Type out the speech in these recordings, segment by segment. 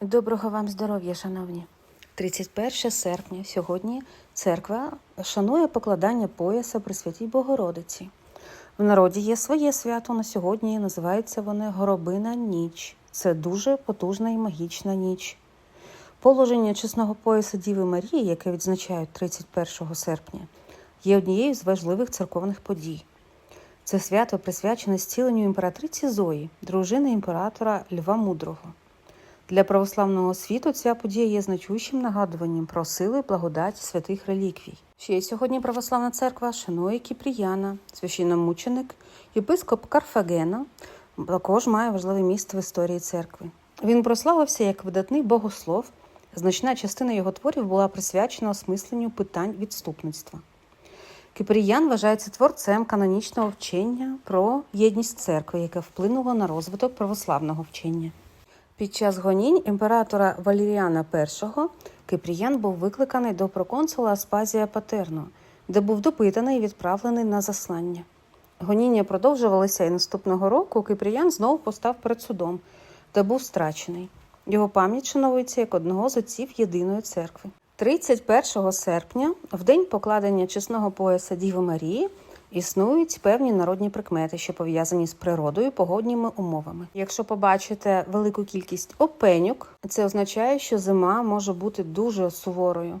Доброго вам здоров'я, шановні. 31 серпня сьогодні церква шанує покладання пояса при святій Богородиці. В народі є своє свято на сьогодні, називається воно Горобина ніч. Це дуже потужна і магічна ніч. Положення чесного пояса Діви Марії, яке відзначають 31 серпня, є однією з важливих церковних подій. Це свято присвячене зціленню імператриці Зої, дружини імператора Льва Мудрого. Для православного світу ця подія є значущим нагадуванням про сили і благодаті святих реліквій. Ще сьогодні православна церква шанує Кіпріяна, священномученик, єпископ Карфагена, також має важливе місце в історії церкви. Він прославився як видатний богослов. Значна частина його творів була присвячена осмисленню питань відступництва. Кипріян вважається творцем канонічного вчення про єдність церкви, яке вплинуло на розвиток православного вчення. Під час гонінь імператора Валеріана І Кипріян був викликаний до проконсула Аспазія Патерно, де був допитаний і відправлений на заслання. Гоніння продовжувалися, і наступного року Кипріян знову постав перед судом, де був страчений. Його пам'ять шановується як одного з отців єдиної церкви. 31 серпня, в день покладення чесного пояса Діви Марії, існують певні народні прикмети, що пов'язані з природою, погодніми умовами. Якщо побачите велику кількість опенюк, це означає, що зима може бути дуже суворою.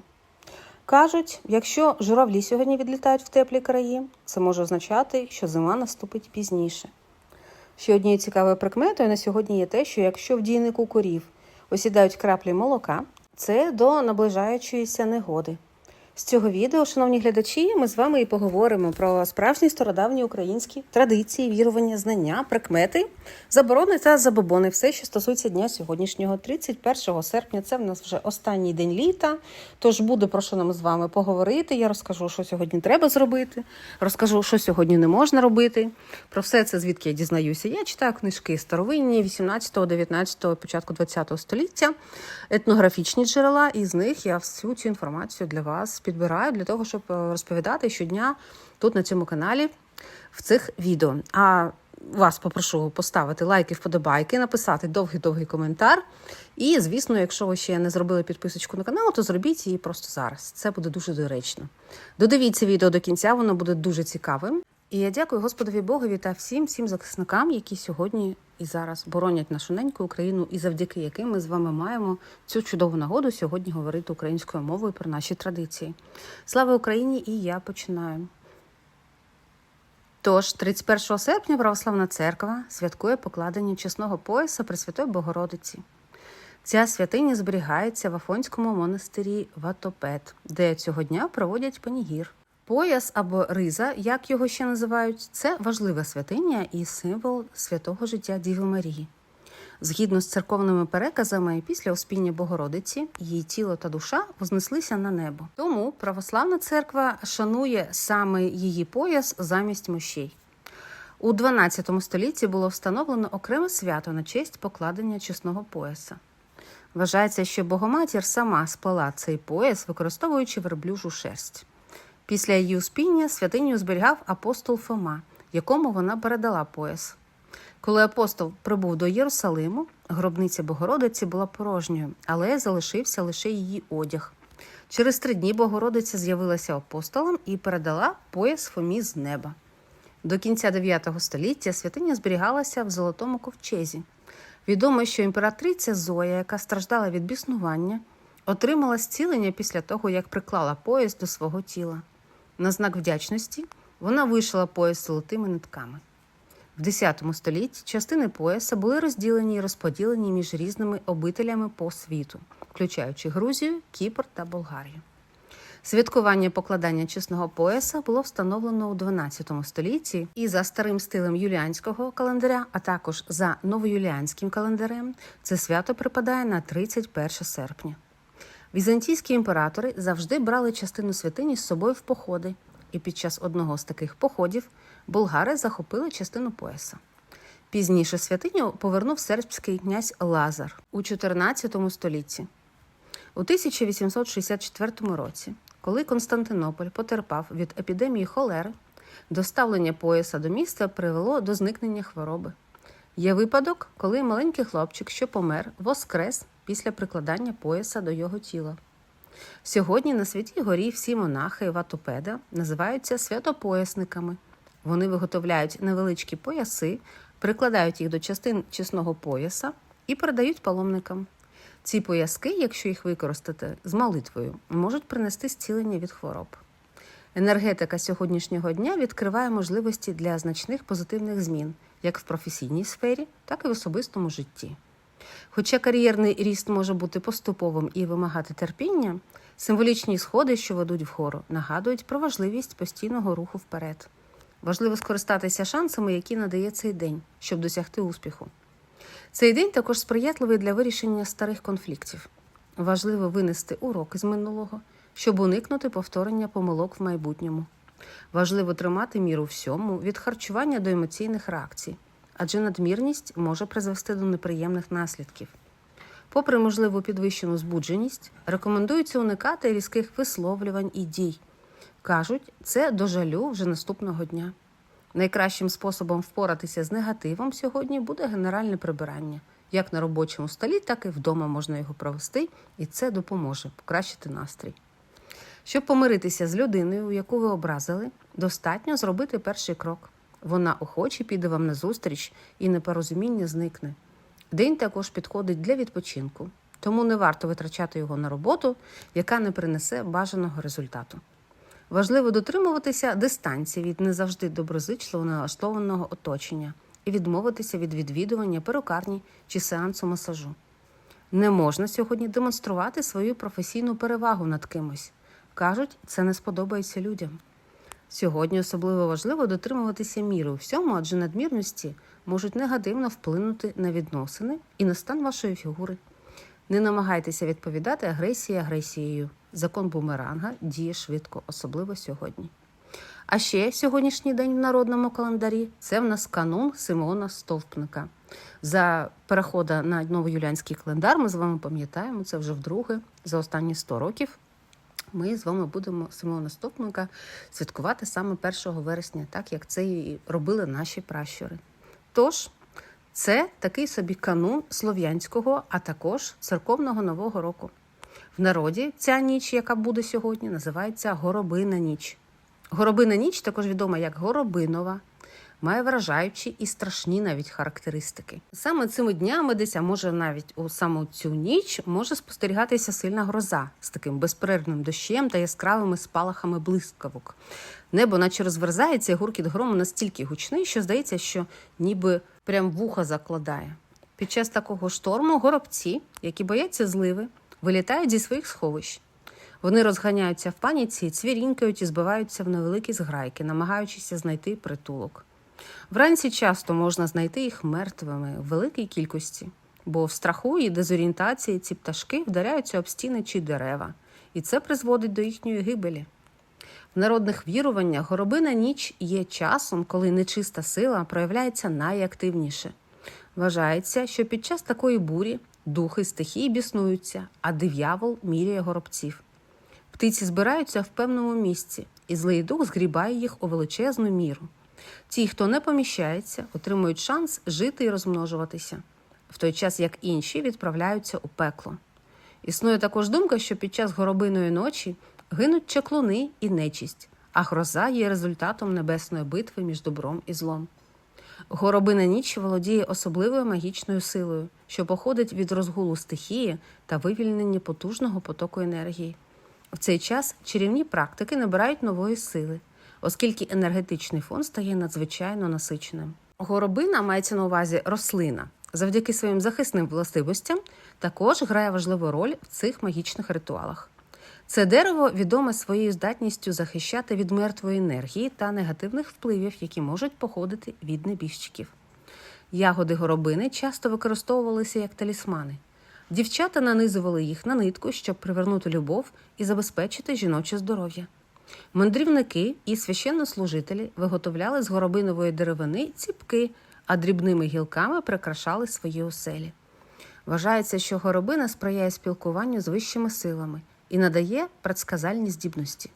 Кажуть, якщо журавлі сьогодні відлітають в теплі краї, це може означати, що зима наступить пізніше. Ще однією цікавою прикметою на сьогодні є те, що якщо в дійнику корів осідають краплі молока, це до наближаючоїся негоди. З цього відео, шановні глядачі, ми з вами і поговоримо про справжні стародавні українські традиції, вірування, знання, прикмети, заборони та забобони. Все, що стосується дня сьогоднішнього, 31 серпня. Це в нас вже останній день літа. Тож буде про що нам з вами поговорити. Я розкажу, що сьогодні треба зробити, розкажу, що сьогодні не можна робити. Про все це звідки я дізнаюся. Я читаю книжки старовинні 18, 19, початку 20 століття, етнографічні джерела, і з них я всю цю інформацію для вас підбираю для того, щоб е, розповідати щодня тут на цьому каналі в цих відео. А вас попрошу поставити лайки, вподобайки, написати довгий-довгий коментар. І, звісно, якщо ви ще не зробили підписочку на канал, то зробіть її просто зараз. Це буде дуже доречно. Додивіться відео до кінця, воно буде дуже цікавим. І я дякую Господові Богові та всім всім захисникам, які сьогодні і зараз боронять нашу неньку Україну, і завдяки яким ми з вами маємо цю чудову нагоду сьогодні говорити українською мовою про наші традиції. Слава Україні! І я починаю. Тож, 31 серпня Православна церква святкує покладення чесного пояса Пресвятої Богородиці. Ця святиня зберігається в Афонському монастирі Ватопет, де цього дня проводять панігір. Пояс або риза, як його ще називають, це важлива святиня і символ святого життя Діви Марії. Згідно з церковними переказами, після успіння Богородиці її тіло та душа вознеслися на небо. Тому православна церква шанує саме її пояс замість мощей. У 12 столітті було встановлено окреме свято на честь покладення чесного пояса. Вважається, що Богоматір сама сплела цей пояс, використовуючи верблюжу шерсть. Після її успіння святиню зберігав апостол Фома, якому вона передала пояс. Коли апостол прибув до Єрусалиму, гробниця Богородиці була порожньою, але залишився лише її одяг. Через три дні Богородиця з'явилася апостолом і передала пояс Фомі з неба. До кінця 9 століття святиня зберігалася в золотому ковчезі. Відомо, що імператриця Зоя, яка страждала від біснування, отримала зцілення після того, як приклала пояс до свого тіла. На знак вдячності вона вишила пояс золотими нитками. В X столітті частини пояса були розділені і розподілені між різними обителями по світу, включаючи Грузію, Кіпр та Болгарію. Святкування покладання чесного пояса було встановлено у 12 столітті і за старим стилем юліанського календаря, а також за новоюліанським календарем, це свято припадає на 31 серпня. Візантійські імператори завжди брали частину святині з собою в походи, і під час одного з таких походів болгари захопили частину пояса. Пізніше святиню повернув сербський князь Лазар у 14 столітті. У 1864 році, коли Константинополь потерпав від епідемії холери, доставлення пояса до міста привело до зникнення хвороби. Є випадок, коли маленький хлопчик, що помер, воскрес після прикладання пояса до його тіла. Сьогодні на святій горі всі монахи ватопеда називаються святопоясниками. Вони виготовляють невеличкі пояси, прикладають їх до частин чесного пояса і передають паломникам. Ці пояски, якщо їх використати з молитвою, можуть принести зцілення від хвороб. Енергетика сьогоднішнього дня відкриває можливості для значних позитивних змін як в професійній сфері, так і в особистому житті. Хоча кар'єрний ріст може бути поступовим і вимагати терпіння, символічні сходи, що ведуть вгору, нагадують про важливість постійного руху вперед. Важливо скористатися шансами, які надає цей день, щоб досягти успіху. Цей день також сприятливий для вирішення старих конфліктів. Важливо винести уроки з минулого, щоб уникнути повторення помилок в майбутньому. Важливо тримати міру всьому від харчування до емоційних реакцій, адже надмірність може призвести до неприємних наслідків. Попри можливу підвищену збудженість, рекомендується уникати різких висловлювань і дій. Кажуть, це до жалю вже наступного дня. Найкращим способом впоратися з негативом сьогодні буде генеральне прибирання. Як на робочому столі, так і вдома можна його провести, і це допоможе покращити настрій. Щоб помиритися з людиною, яку ви образили, достатньо зробити перший крок. Вона охоче піде вам назустріч і непорозуміння зникне. День також підходить для відпочинку, тому не варто витрачати його на роботу, яка не принесе бажаного результату. Важливо дотримуватися дистанції від не завжди доброзичливо налаштованого оточення і відмовитися від відвідування перукарні чи сеансу масажу. Не можна сьогодні демонструвати свою професійну перевагу над кимось. Кажуть, це не сподобається людям. Сьогодні особливо важливо дотримуватися міри у всьому, адже надмірності можуть негативно вплинути на відносини і на стан вашої фігури. Не намагайтеся відповідати агресії агресією. Закон бумеранга діє швидко, особливо сьогодні. А ще сьогоднішній день в народному календарі це в нас канун Симеона Стовпника. За переходу на новоюліанський календар ми з вами пам'ятаємо це вже вдруге за останні 100 років. Ми з вами будемо Симеона Стопника святкувати саме 1 вересня, так як це і робили наші пращури. Тож, це такий собі канун слов'янського, а також церковного нового року. В народі ця ніч, яка буде сьогодні, називається Горобина ніч. Горобина ніч, також відома як Горобинова, має вражаючі і страшні навіть характеристики. Саме цими днями, десь, а може навіть у саму цю ніч, може спостерігатися сильна гроза з таким безперервним дощем та яскравими спалахами блискавок. Небо, наче розверзається, і гуркіт грому настільки гучний, що здається, що ніби прям вуха закладає. Під час такого шторму горобці, які бояться зливи, вилітають зі своїх сховищ. Вони розганяються в паніці, цвірінькають і збиваються в невеликі зграйки, намагаючися знайти притулок. Вранці часто можна знайти їх мертвими в великій кількості, бо в страху і дезорієнтації ці пташки вдаряються об стіни чи дерева, і це призводить до їхньої гибелі. В народних віруваннях горобина ніч є часом, коли нечиста сила проявляється найактивніше. Вважається, що під час такої бурі духи стихії біснуються, а диявол міряє горобців. Птиці збираються в певному місці, і злий дух згрібає їх у величезну міру. Ті, хто не поміщається, отримують шанс жити і розмножуватися, в той час як інші відправляються у пекло. Існує також думка, що під час горобиної ночі гинуть чаклуни і нечість, а гроза є результатом небесної битви між добром і злом. Горобина ніч володіє особливою магічною силою, що походить від розгулу стихії та вивільнення потужного потоку енергії. В цей час чарівні практики набирають нової сили, оскільки енергетичний фон стає надзвичайно насиченим. Горобина мається на увазі рослина. Завдяки своїм захисним властивостям також грає важливу роль в цих магічних ритуалах. Це дерево відоме своєю здатністю захищати від мертвої енергії та негативних впливів, які можуть походити від небіжчиків. Ягоди горобини часто використовувалися як талісмани. Дівчата нанизували їх на нитку, щоб привернути любов і забезпечити жіноче здоров'я. Мандрівники і священнослужителі виготовляли з горобинової деревини ціпки, а дрібними гілками прикрашали свої оселі. Вважається, що горобина сприяє спілкуванню з вищими силами і надає предсказальні здібності.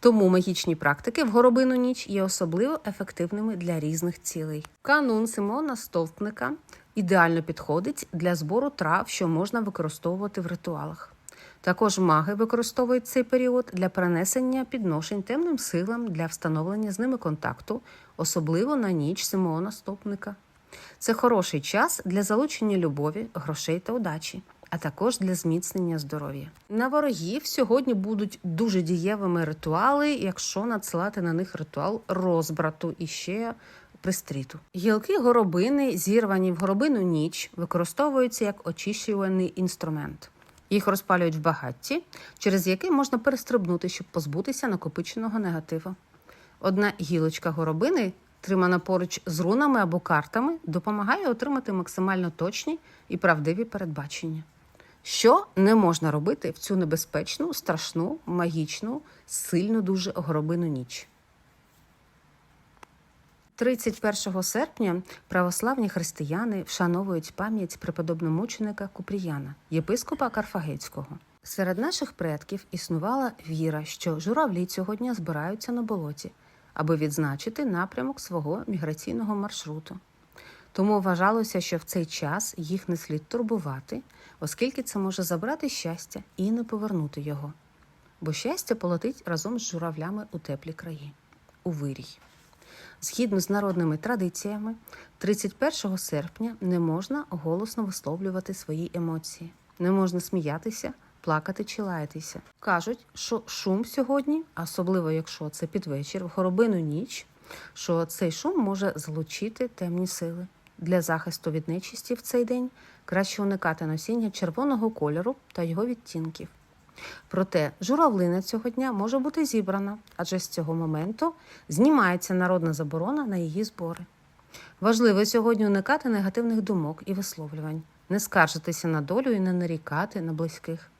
Тому магічні практики в горобину ніч є особливо ефективними для різних цілей. Канун Симона Стовпника ідеально підходить для збору трав, що можна використовувати в ритуалах. Також маги використовують цей період для перенесення підношень темним силам для встановлення з ними контакту, особливо на ніч Симеона Стопника. Це хороший час для залучення любові, грошей та удачі, а також для зміцнення здоров'я. На ворогів сьогодні будуть дуже дієвими ритуали, якщо надсилати на них ритуал розбрату і ще пристріту. Гілки горобини, зірвані в горобину ніч, використовуються як очищувальний інструмент. Їх розпалюють в багатті, через який можна перестрибнути, щоб позбутися накопиченого негативу. Одна гілочка горобини, тримана поруч з рунами або картами, допомагає отримати максимально точні і правдиві передбачення. Що не можна робити в цю небезпечну, страшну, магічну, сильну дуже горобину ніч? 31 серпня православні християни вшановують пам'ять преподобномученика Купріяна, єпископа Карфагецького. Серед наших предків існувала віра, що журавлі цього дня збираються на болоті, аби відзначити напрямок свого міграційного маршруту. Тому вважалося, що в цей час їх не слід турбувати, оскільки це може забрати щастя і не повернути його. Бо щастя полетить разом з журавлями у теплі краї, у вирій. Згідно з народними традиціями, 31 серпня не можна голосно висловлювати свої емоції, не можна сміятися, плакати чи лаятися. Кажуть, що шум сьогодні, особливо якщо це під вечір, в горобину ніч, що цей шум може злучити темні сили. Для захисту від нечисті в цей день краще уникати носіння червоного кольору та його відтінків. Проте журавлина цього дня може бути зібрана, адже з цього моменту знімається народна заборона на її збори. Важливо сьогодні уникати негативних думок і висловлювань, не скаржитися на долю і не нарікати на близьких.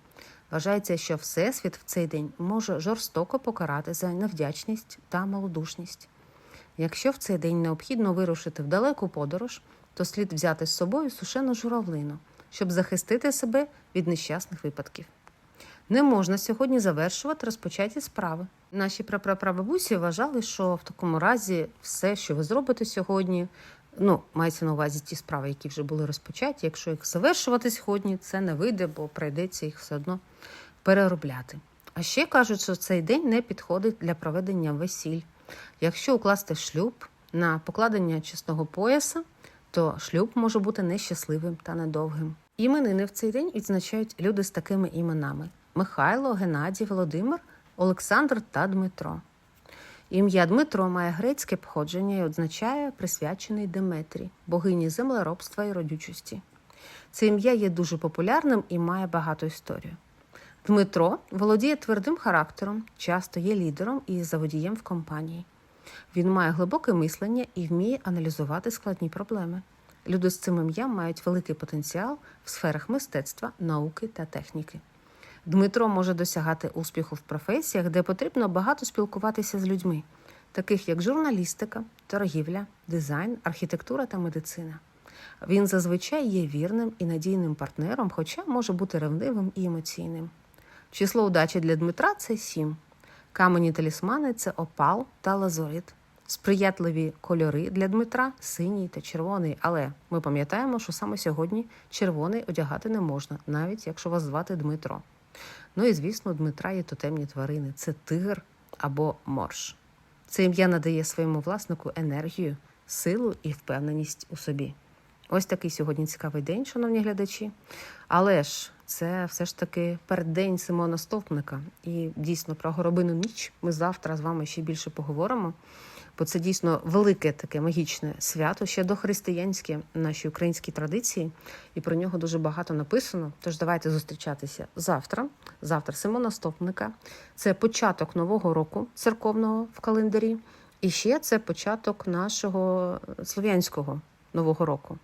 Вважається, що Всесвіт в цей день може жорстоко покарати за невдячність та малодушність. Якщо в цей день необхідно вирушити в далеку подорож, то слід взяти з собою сушену журавлину, щоб захистити себе від нещасних випадків. Не можна сьогодні завершувати розпочаті справи. Наші прапрапрабабусі вважали, що в такому разі все, що ви зробите сьогодні, ну, мається на увазі ті справи, які вже були розпочаті. Якщо їх завершувати сьогодні, це не вийде, бо прийдеться їх все одно переробляти. А ще кажуть, що цей день не підходить для проведення весіль. Якщо укласти шлюб на покладення чесного пояса, то шлюб може бути нещасливим та недовгим. Іменини в цей день відзначають люди з такими іменами: Михайло, Геннадій, Володимир, Олександр та Дмитро. Ім'я Дмитро має грецьке походження і означає присвячений Деметрі, богині землеробства і родючості. Це ім'я є дуже популярним і має багату історію. Дмитро володіє твердим характером, часто є лідером і заводієм в компанії. Він має глибоке мислення і вміє аналізувати складні проблеми. Люди з цим ім'ям мають великий потенціал в сферах мистецтва, науки та техніки. Дмитро може досягати успіху в професіях, де потрібно багато спілкуватися з людьми, таких як журналістика, торгівля, дизайн, архітектура та медицина. Він зазвичай є вірним і надійним партнером, хоча може бути ревнивим і емоційним. Число удачі для Дмитра це 7. Камені талісмани це опал та лазурит. Сприятливі кольори для Дмитра синій та червоний. Але ми пам'ятаємо, що саме сьогодні червоний одягати не можна, навіть якщо вас звати Дмитро. Ну і звісно, у Дмитра є тотемні тварини це тигр або морж. Це ім'я надає своєму власнику енергію, силу і впевненість у собі. Ось такий сьогодні цікавий день, шановні глядачі. Але ж це все ж таки переддень Симона Стовпника. І дійсно про горобину ніч ми завтра з вами ще більше поговоримо. Бо це дійсно велике таке магічне свято, ще дохристиянське в нашій українській традиції, і про нього дуже багато написано. Тож давайте зустрічатися завтра. Завтра Симона Стопника. Це початок нового року церковного в календарі. І ще це початок нашого слов'янського нового року.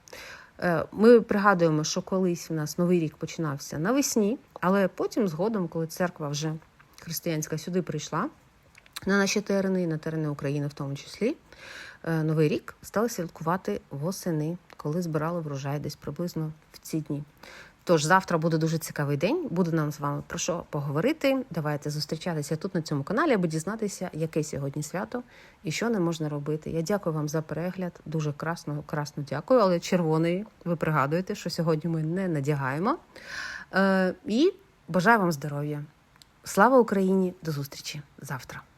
Е, Ми пригадуємо, що колись у нас новий рік починався навесні, але потім, згодом, коли церква вже християнська сюди прийшла на наші терени, на терени України в тому числі, е, новий рік стали святкувати восени, коли збирали врожай десь приблизно в ці дні. Тож завтра буде дуже цікавий день. Буде нам з вами про що поговорити. Давайте зустрічатися тут на цьому каналі, аби дізнатися, яке сьогодні свято і що не можна робити. Я дякую вам за перегляд. Дуже красно, красно дякую. Але червоний, ви пригадуєте, що сьогодні ми не надягаємо. Е, і бажаю вам здоров'я. Слава Україні! До зустрічі завтра.